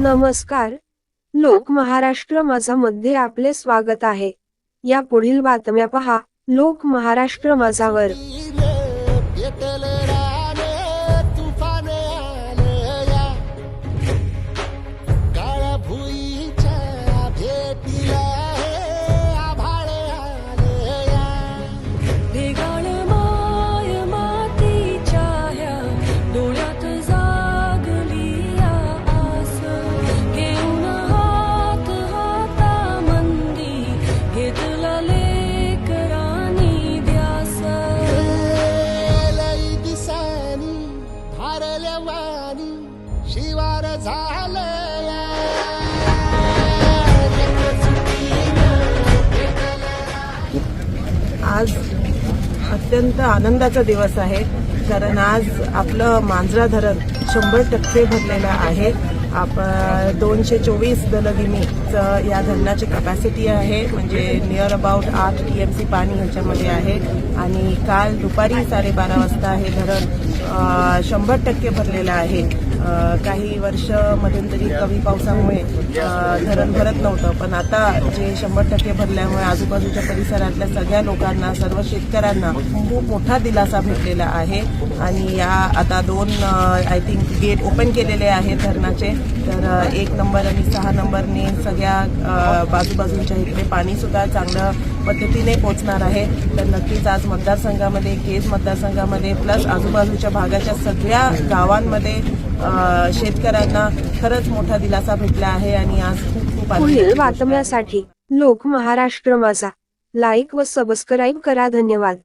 नमस्कार. लोक महाराष्ट्र माझा मध्ये आपले स्वागत आहे. या पुढील बातम्या पहा. लोक महाराष्ट्र माझावर. शिवार झाले. आज अत्यंत आनंदाचा दिवस आहे कारण आज आपलं मांजरा धरण शंभर टक्के भरलेलं आहे. आप दोनशे चोवीस दलगिमीचं या धरणाची कपॅसिटी आहे म्हणजे नियर अबाउट आठ टी एम सी पाणी ह्याच्यामध्ये आहे. आणि काल दुपारी साडेबारा वाजता हे धरण शंभर टक्के भरलेलं आहे. काही वर्ष मध्यंतरी कमी पावसामुळे धरण भरत नव्हतं. पण आता जे शंभर टक्के भरल्यामुळे आजूबाजूच्या परिसरातल्या सगळ्या लोकांना सर्व शेतकऱ्यांना खूप मोठा दिलासा भेटलेला आहे. आणि या आता दोन आय थिंक गेट ओपन केलेले आहेत धरणाचे. तर एक नंबर आणि सहा नंबरने सगळ्या बाजूबाजूंच्या इकडे पाणीसुद्धा चांगलं पद्धतीने पोचणार आहे. तर नक्कीच आज मतदारसंघामध्ये केज मतदारसंघामध्ये प्लस आजूबाजूच्या भागाच्या सगळ्या गावांमध्ये शेतकऱ्यांना खरंच मोठा दिलासा भेटला आहे आणि आज खूप खूप पुढील. बातम्यासाठी लोक महाराष्ट्र माझा. लाईक व सबस्क्राईब करा. धन्यवाद.